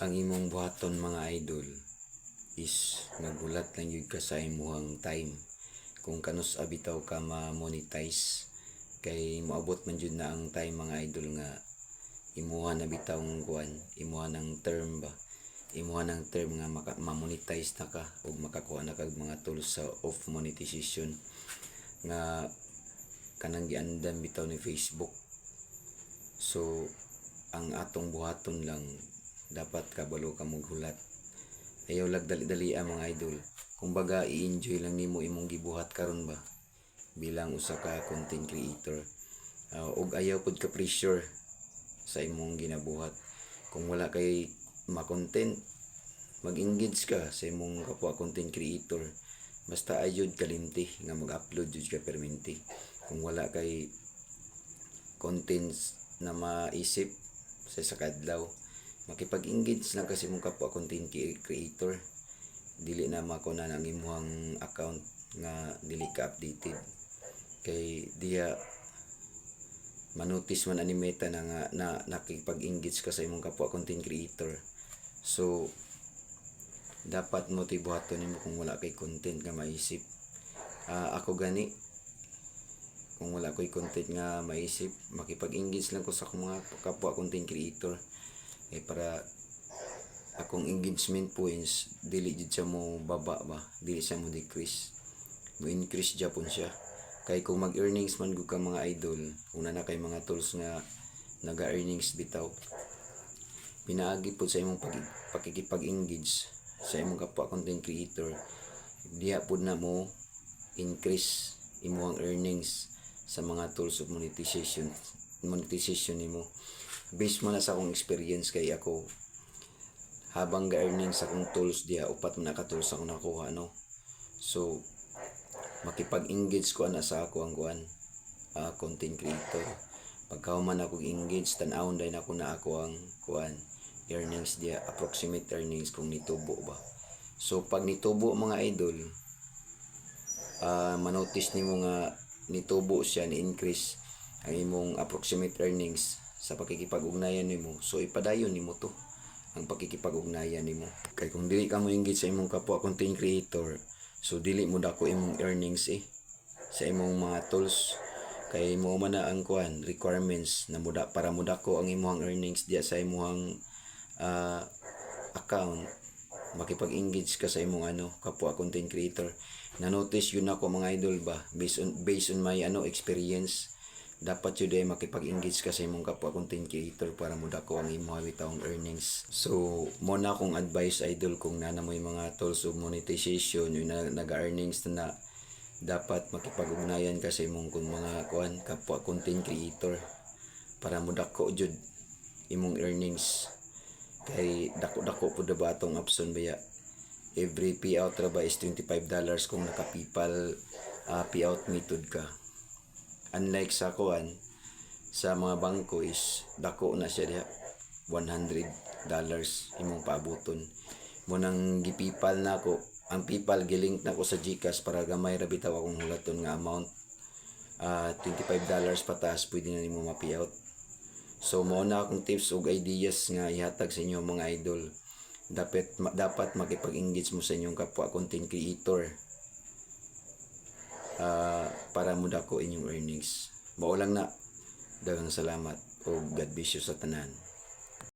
ang imong buhaton mga idol is nagulat lang yun ka sa imuhang time. Kung kanus abitaw ka ma-monetize kay moabot man jud na ang time mga idol nga imuha na bitaw ng kuan imuha ng term ba? Imuha ng term nga maka, ma-monetize na ka o makakuha na kag mga tools sa off monetization. Nga kanang giandam bitaw ni Facebook. So ang atong buhaton lang dapat kabalo ka maghulat. Ayaw lag dali-dali ang mga idol. Kumbaga i-enjoy lang nimo imong gibuhat karon ba? Bilang usa ka content creator. Uh, ug ayaw pud ka pressure sa imong ginabuhat. Kung wala kay ma-content mag-engage ka sa imong kapwa content creator. Basta ayod kalimti nga mag-upload jud ka perminti. Kung wala kay contents na maisip sa sa kadlaw makipag-engage lang kasi mong kapwa content creator. Dili na makuna ang imuhang account nga dili ka updated. Kay diya manotice man ani meta na nga na nakipag-engage ka sa imong kapwa content creator. So dapat motibuhaton nimo kung wala kay content nga maisip. Ah, ako gani kung wala ko'y content nga maisip makipag-engage lang ko sa mga kapwa content creator eh para akong engagement points dili jud siya mo baba ba? Dili siya mo decrease. Mo increase japon siya. Kay kung mag earnings man gud ka mga idol una na kay mga tools nga naga earnings bitaw. Pinaagi po sa imong pag, pakikipag-engage sa imong kapwa content creator. Diha pud na mo increase imong earnings sa mga tools of monetization monetization nimo based mo na sa akong experience kay ako habang ga-earning sa akong tools diya upat man ka tools ako nakuha no? So makipag-engage ko na sa ako ang kuan ah, content creator. Pagka man ako engage tan-awon dahil ako na ako ang kuan earnings diya approximate earnings kung nitubo ba. So pag nitubo mga idol ah manotice nimo nga nitubo siya ni increase ang imong approximate earnings sa pakikipag-ugnayan nimo. So ipadayon nimo to ang pakikipag-ugnayan nimo. Kay kung dili ka mo engage sa imong kapwa content creator so dili mo dako imong earnings eh sa imong mga tools. Kay mo man na ang kuan requirements na muda para mudako ang imong earnings diya sa imong ah, account. Makipag-engage ka sa imong ano kapwa content creator. Na notice yun ako mga idol ba? Based on based on my ano experience dapat yun ay makipag-engage ka sa imong kapwa content creator para mo dako ang imong habitawang earnings. So mo na akong advice idol kung nana mo yung mga tools of monetization yung na, naga-earnings na, na dapat makipag-ugnayan ka sa imong kung mga kuan kapwa content creator para mo dako jud imong earnings. Kay dako-dako po ba atong option baya every payout ra ba is $25 kung naka PayPal ah, payout method ka unlike sa kuan sa mga bangko is dako na siya diha. $100 imong paaboton mo nang gipipal na ako. Ang PayPal gilink na ko sa GCash para gamay ra bitaw akong hulaton nga amount. Ah $25 pataas pwede na nimo ma-payout. So mao na akong tips ug ideas nga ihatag sa inyo mga idol. Dapat ma- dapat makipag-engage mo sa inyong kapwa content creator. Ah, para mo dako inyong earnings. Mao lang na. Daghang salamat ug God bless you sa tanan.